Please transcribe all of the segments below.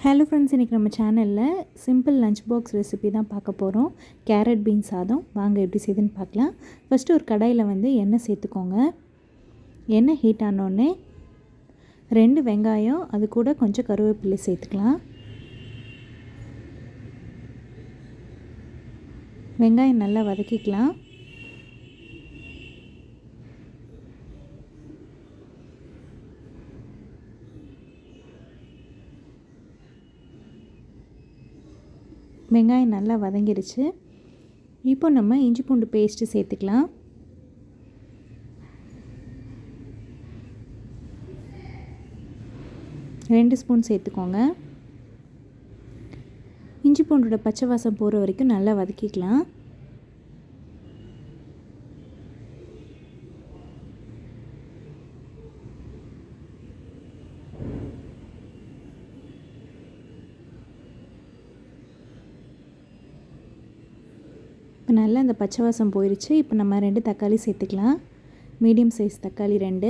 Hello friends இன்றைக்கி நம்ம சேனலில் சிம்பிள் லஞ்ச் பாக்ஸ் ரெசிபி தான் பார்க்க போகிறோம் கேரட் பீன் சாதம். வாங்க எப்படி செய்யுதுன்னு பார்க்கலாம். ஃபஸ்ட்டு ஒரு கடாயில் வந்து எண்ணெய் சேர்த்துக்கோங்க. எண்ணெய் ஹீட் ஆனோடனே ரெண்டு வெங்காயம் அது கூட கொஞ்சம் கருவேப்பிலை சேர்த்துக்கலாம். வெங்காயம் நல்லா வதக்கிக்கலாம். வெங்காயம் நல்லா வதங்கிடுச்சு இப்போ நம்ம இஞ்சி பூண்டு பேஸ்ட்டு சேர்த்துக்கலாம். ரெண்டு ஸ்பூன் சேர்த்துக்கோங்க. இஞ்சி பூண்டோட பச்சை வாசம் போகிற வரைக்கும் நல்லா வதக்கிக்கலாம். இப்போ நல்லா அந்த பச்சை வாசம் போயிடுச்சு இப்போ நம்ம ரெண்டு தக்காளி சேர்த்துக்கலாம். மீடியம் சைஸ் தக்காளி ரெண்டு.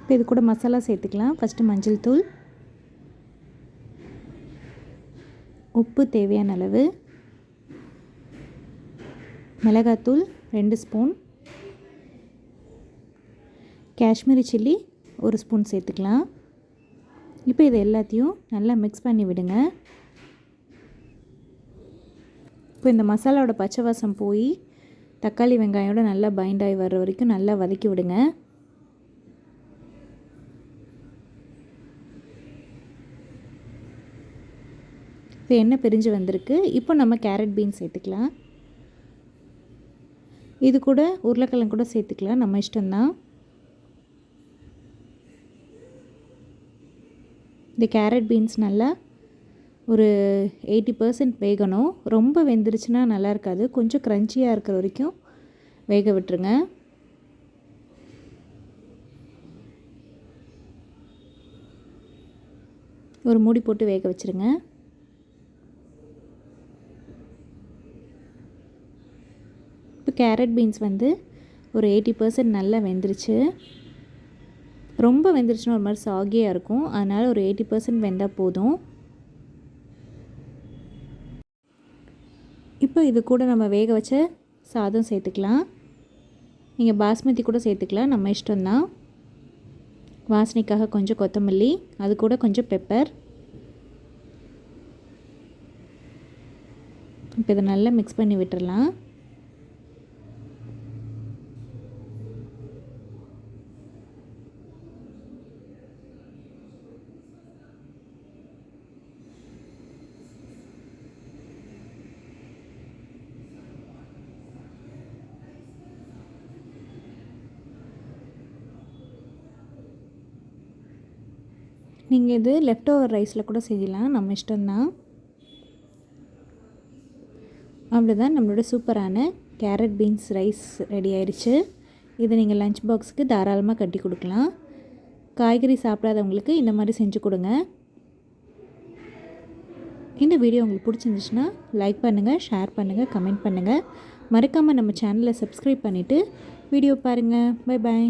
இப்போ இது கூட மசாலா சேர்த்துக்கலாம். ஃபஸ்ட்டு மஞ்சள் தூள். உப்பு தேவையான அளவு. மிளகாத்தூள் ரெண்டு ஸ்பூன். காஷ்மீரி சில்லி ஒரு ஸ்பூன் சேர்த்துக்கலாம். இப்போ இது எல்லாத்தையும் நல்லா மிக்ஸ் பண்ணி விடுங்க. இப்போ இந்த மசாலாவோட பச்சை வாசம் போய் தக்காளி வெங்காயோட நல்லா பைண்ட் ஆகி வர்ற வரைக்கும் நல்லா வதக்கி விடுங்க. இப்போ எண்ணெய் பிரிஞ்சு வந்திருக்கு. இப்போ நம்ம கேரட் பீன்ஸ் சேர்த்துக்கலாம். இது கூட உருளைக்கிழங்கு கூட சேர்த்துக்கலாம். நம்ம இஷ்டம்தான். இந்த கேரட் பீன்ஸ் நல்லா ஒரு எயிட்டி பர்சன்ட் வேகணும். ரொம்ப வெந்துருச்சுன்னா நல்லா இருக்காது. கொஞ்சம் க்ரன்ச்சியாக இருக்கிற வரைக்கும் வேக விட்டுருங்க. ஒரு மூடி போட்டு வேக வச்சுருங்க. கேரட் பீன்ஸ் வந்து ஒரு எயிட்டி பர்சன்ட் நல்லா வெந்துருச்சு. ரொம்ப வெந்துருச்சுன்னா ஒரு மாதிரி சாகியாக இருக்கும். அதனால் ஒரு எயிட்டி பர்சன்ட் வெந்தால் போதும். இப்போ இது கூட நம்ம வேக வச்ச சாதம் சேர்த்துக்கலாம். நீங்கள் பாஸ்மதி கூட சேர்த்துக்கலாம். நம்ம இஷ்டம்தான். வாசனைக்காக கொஞ்சம் கொத்தமல்லி அது கூட கொஞ்சம் பெப்பர். இப்போ இதை நல்லா மிக்ஸ் பண்ணி விட்டுறலாம். நீங்கள் இது லெஃப்ட் ஓவர் ரைஸில் கூட செய்யலாம். நம்ம இஷ்டம்தான். அவ்வளோதான் நம்மளோட சூப்பரான கேரட் பீன்ஸ் ரைஸ் ரெடி ஆயிடுச்சு. இதை நீங்கள் லஞ்ச் பாக்ஸுக்கு தாராளமாக கட்டி கொடுக்கலாம். காய்கறி சாப்பிடாதவங்களுக்கு இந்த மாதிரி செஞ்சு கொடுங்க. இந்த வீடியோ உங்களுக்கு பிடிச்சிருந்துச்சுன்னா லைக் பண்ணுங்கள் ஷேர் பண்ணுங்கள் கமெண்ட் பண்ணுங்கள் மறக்காமல் நம்ம சேனலை சப்ஸ்கிரைப் பண்ணிவிட்டு வீடியோ பாருங்கள் பை பாய்